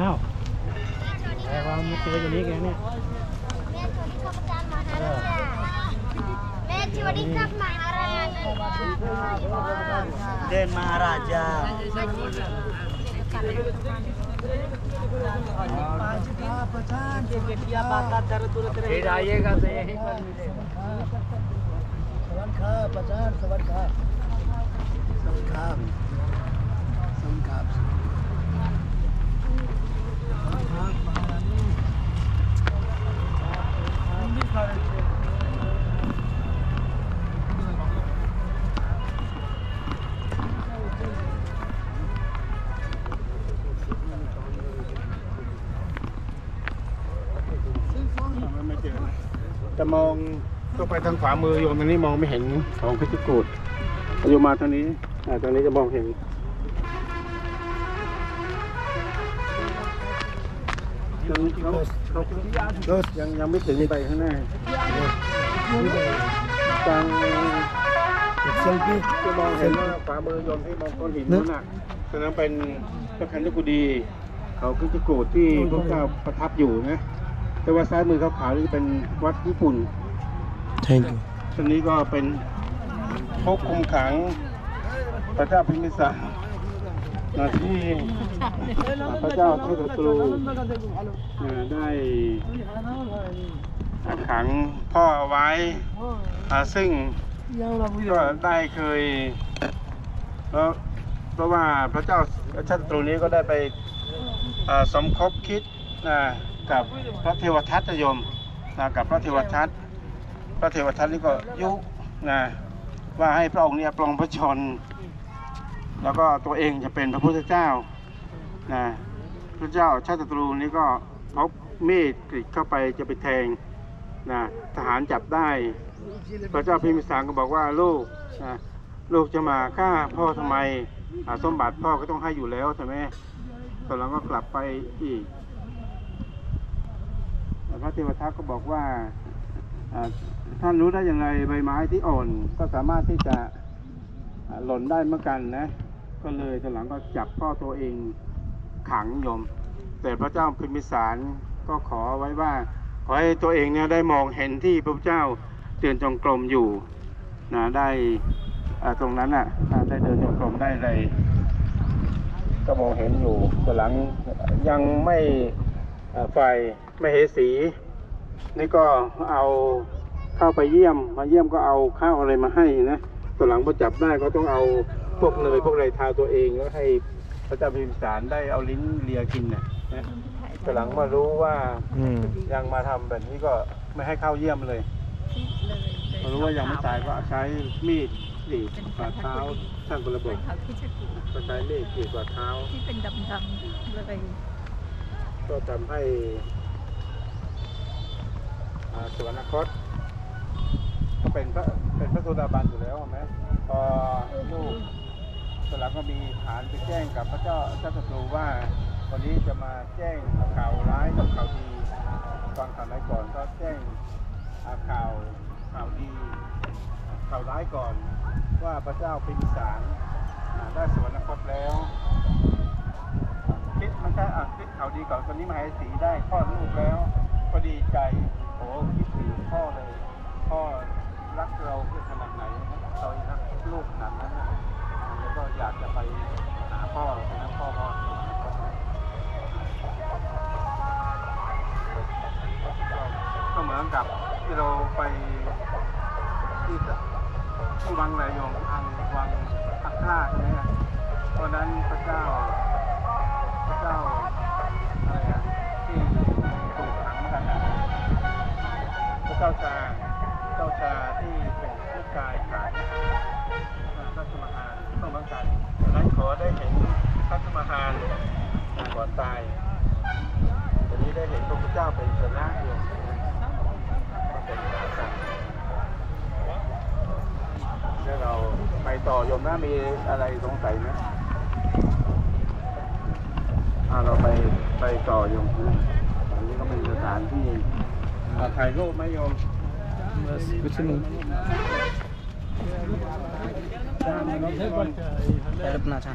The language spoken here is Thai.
อ้าวแต่ว่ามันเจออย่างนี้แกเนี่ยแม่สวัสดีครั จะมองก็ไปทางขวามือโยมตรงนี้มองไม่เห็นของพิจิกูดโยมมาทางนี้อ่าตรงนี้จะมองเห็น ตรงเขาเขายังยังไม่ถึงไปข้างหน้าทางเซลฟี่จะมองเห็นว่าขวามือโยมที่มองก้อนหินนั่นน่ะตรงนั้นเป็นพระคันธกุฎีเขาพิจิกูดที่พระเจ้าประทับอยู่นะ แต่ว่าซ้ายมือขาวๆนี่เป็นวัดญี่ปุ่น thank you ตรงนี้ก็เป็นพบคุมขังพระเจ้าพิมพิสาร นที่พระเจ้าเทพตรูได้ขังพ่อเอาไว้ซึ่งก็ได้เคยแล้วเพราะว่าพระเจ้าชาติตรูนี้ก็ได้ไปสมคบคิดกับพระเทวทัตโยมกับพระเทวทัตพระเทวทัตนี่ก็ยุนะว่าให้พระองค์เนี่ยปลงพระชน แล้วก็ตัวเองจะเป็นพระพุทธเจ้านะพระเจ้าชาติตรูนี่ก็เอามีดกรีดเข้าไปจะไปแทงนะทหารจับได้ พระเจ้าพิมพิสารก็บอกว่าลูกนะลูกจะมาฆ่าพ่อทำไมอาสมบัติพ่อก็ต้องให้อยู่แล้วใช่ไหมตอนหลังก็กลับไปอีกแต่พระเทวทัตก็บอกว่าท่านรู้ได้อย่างไรใบไม้ที่อ่อนก็สามารถที่จะหล่นได้เหมือนกันนะ ก็เลยตอนหลังก็จับพ่อตัวเองขังโยม แต่พระเจ้าพิมพิสารก็ขอไว้ว่าขอให้ตัวเองเนี่ยได้มองเห็นที่พระเจ้าเดินจงกรมอยู่นะได้ตรงนั้นอะได้เดินจงกรมได้เลยก็มองเห็นอยู่ตอนหลังยังไม่อ่าไฟไม่เหสี นี่ก็เอาเข้าไปเยี่ยมมาเยี่ยมก็เอาข้าวอะไรมาให้นะตัวหลังพอจับได้ก็ต้องเอา พวกเนยพวกอะไรทาตัวเองแล้วให้พระเจ้าพิมพิสารได้เอาลิ้นเลียกินนะนะตัวหลังมารู้ว่าอืมยังมาทำแบบนี้ก็ไม่ให้เข้าเยี่ยมเลยพอรู้ว่ายังไม่ตายก็ใช้มีดกรีดฝ่าเท้าท่านกระบอกเขาที่จะถูกก็ใช้มีดกรีดฝ่าเท้า ที่เป็นดำๆเลยก็ทำให้อ่าสวรรคตก็เป็นพระเป็นพระโสดาบันอยู่แล้วเห็นไหมพอลู ก็มีฐานไปแจ้งกับพระเจ้าเจ้าศัตรูว่าวันนี้จะมาแจ้งข่าวร้ายกับข่าวดีฟังข่าวไหนก่อนก็แจ้งข่าวข่าวดี ข่าวร้ายก่อน ว่าพระเจ้าพิมพิสารได้สวรรคตแล้วคิดมันแค่คิดข่าวดีก่อนตอนนี้มาให้สีได้คลอดลูกแล้ว ก็ดีใจโอ้คิดถึงพ่อเลย พ่อรักเราขนาดไหน มือนกับที่เราไปที่ที่วังไรยงอังวังอักฆ่าใช่ไหมครับตอนนั้นพระเจ้าพระเจ้าอะไรอะที่ถูกขังกันอะพระเจ้าชาเจ้าชาที่เป็นลูกายขายพระสมหานต้องเหมือนกันดังนั้นขอได้เห็นพระสมหานก่อนตายวันนี้ได้เห็นพระพุทธเจ้าเป็นชนะอยู่ก็เป็นอาสาเดี๋ยวเราไปต่อโยม นะมีอะไรสงสัยไหม อ่าเราไปไปต่อโยมนะอันนี้ก็เป็นสถานที่อ่าถ่ายรูปไหมโยม कुछ नहीं अपना था